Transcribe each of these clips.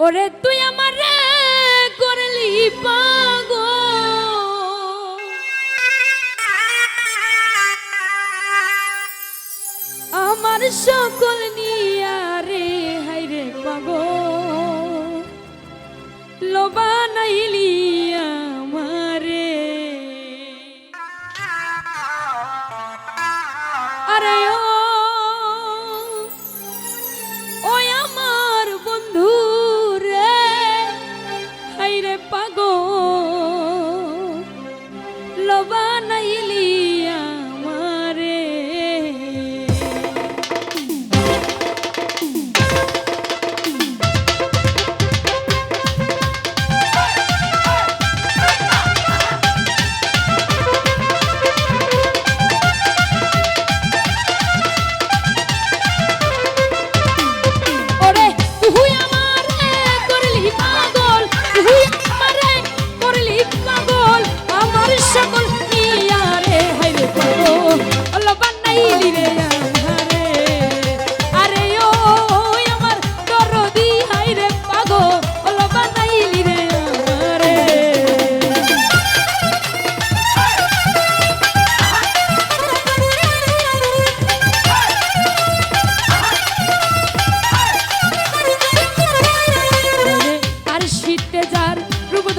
ওরে তুই আমার করলি পাগ আমার সকল নিয়ারে হাইরে পাগ লোবা নাইলি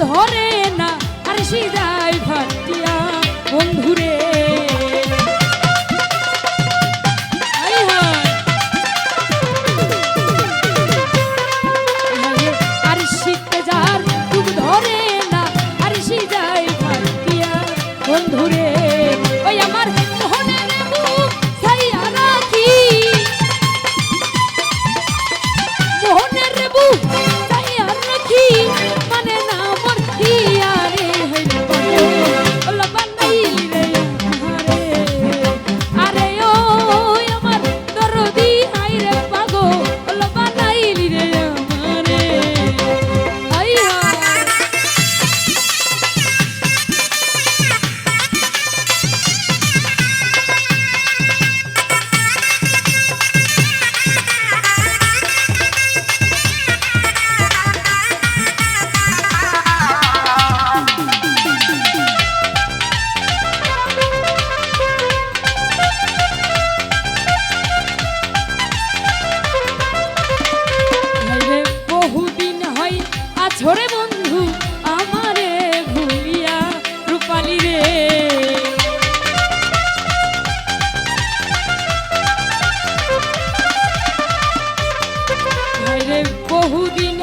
ধরে না আর সিদাই ফাটিয়া বন্ধুরে। শিখতে ধরে না আর সিদাই ফাটিয়া বন্ধুরে।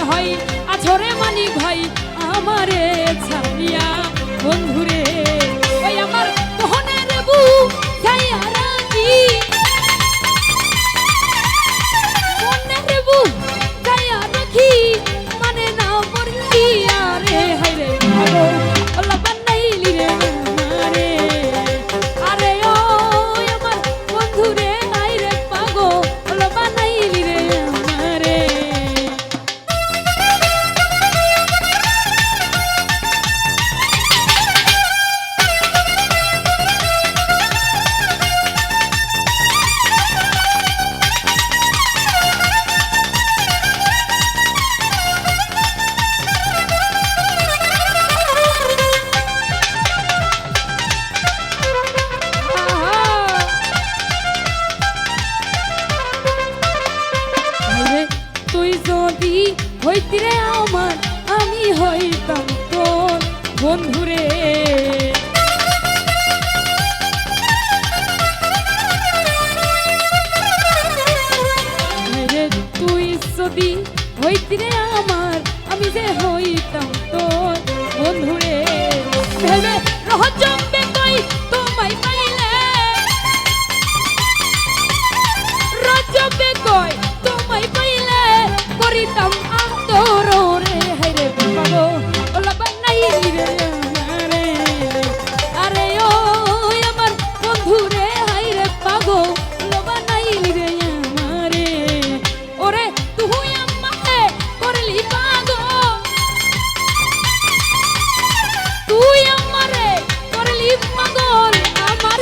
হয় আছরে মানি ভাই আমারে ছাড়িয়া বন্ধুরে হইতিরে আমার, আমি হইতাম তোর বন্ধুরে। তুই যদি হইতিরে আমার, আমি যে হইতাম তোর বন্ধুরে। ভেবে